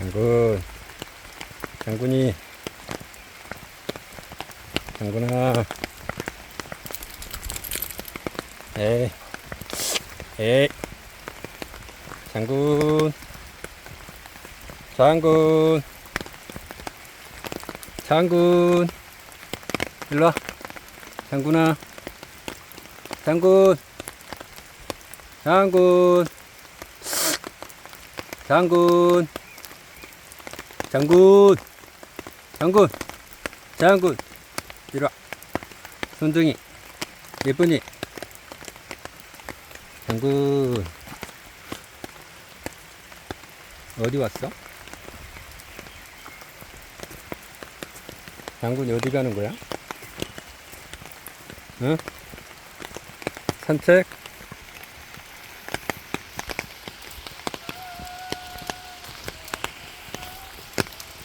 장군, 장군이, 장군아, 에이, 에이, 장군, 장군, 장군, 일로 와, 장군아, 장군, 장군, 장군, 장군, 장군, 장군, 이리 와, 손등이, 예쁘니, 장군, 어디 왔어? 장군이 어디 가는 거야? 응? 산책?